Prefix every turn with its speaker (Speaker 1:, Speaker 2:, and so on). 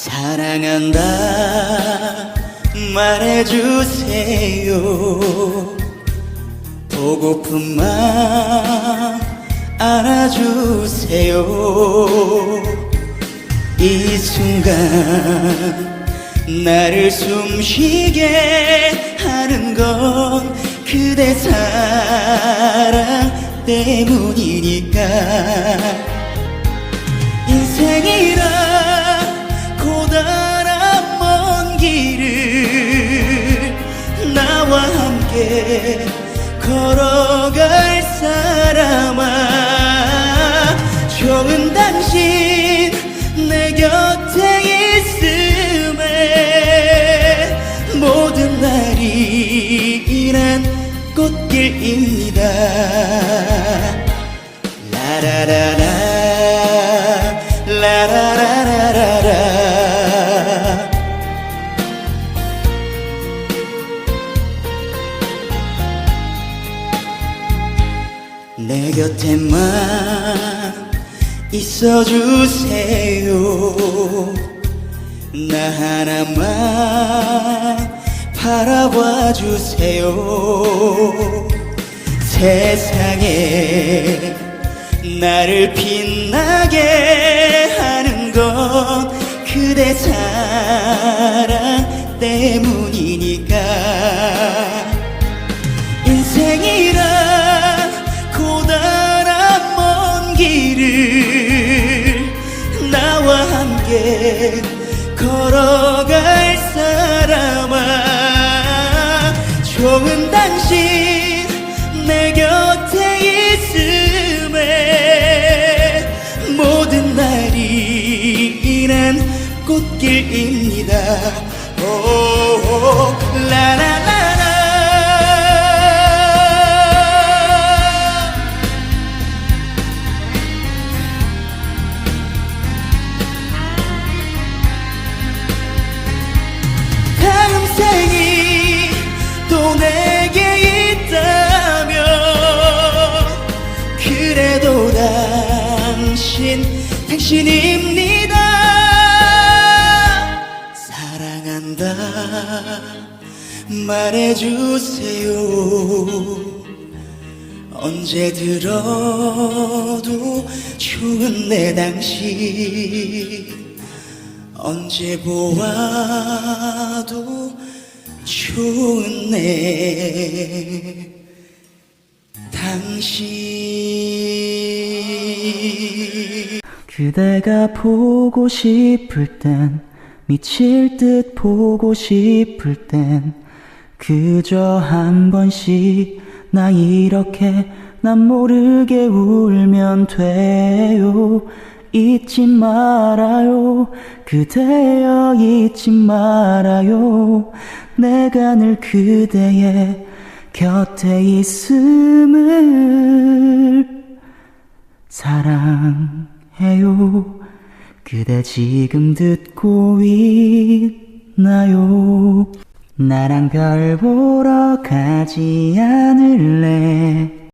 Speaker 1: 사랑한다. 말해주세요. 보고픈 맘 안아주세요. 이 순간 나를 숨쉬게 하는 건 그대 사랑 때문이니까. 인생이란 걸어갈 사람아 좋은 당신 내 곁에 있음에 모든 날이 이란 꽃길입니다. 라라라라 라라라 내 곁에만 있어주세요. 나 하나만 바라봐 주세요. 세상에 나를 빛나게 하는 건 그대 사랑 때문 함께 걸어갈 사람아 좋은 당신 내 곁에 있음에 모든 날이 이란 꽃길입니다. 오 라라라라 당신 당신입니다. 사랑한다. 말해주세요. 언제 들어도 좋은 내 당신. 언제 보아도 좋은 내 당신
Speaker 2: 그대가 보고 싶을 땐 미칠 듯 보고 싶을 땐 그저 한 번씩 나 이렇게 난 모르게 울면 돼요. 잊지 말아요. 그대여 잊지 말아요. 내가 늘 그대의 곁에 있음을 사랑 해요. 그대 지금 듣고 있나요? 나랑 별 보러 가지 않을래?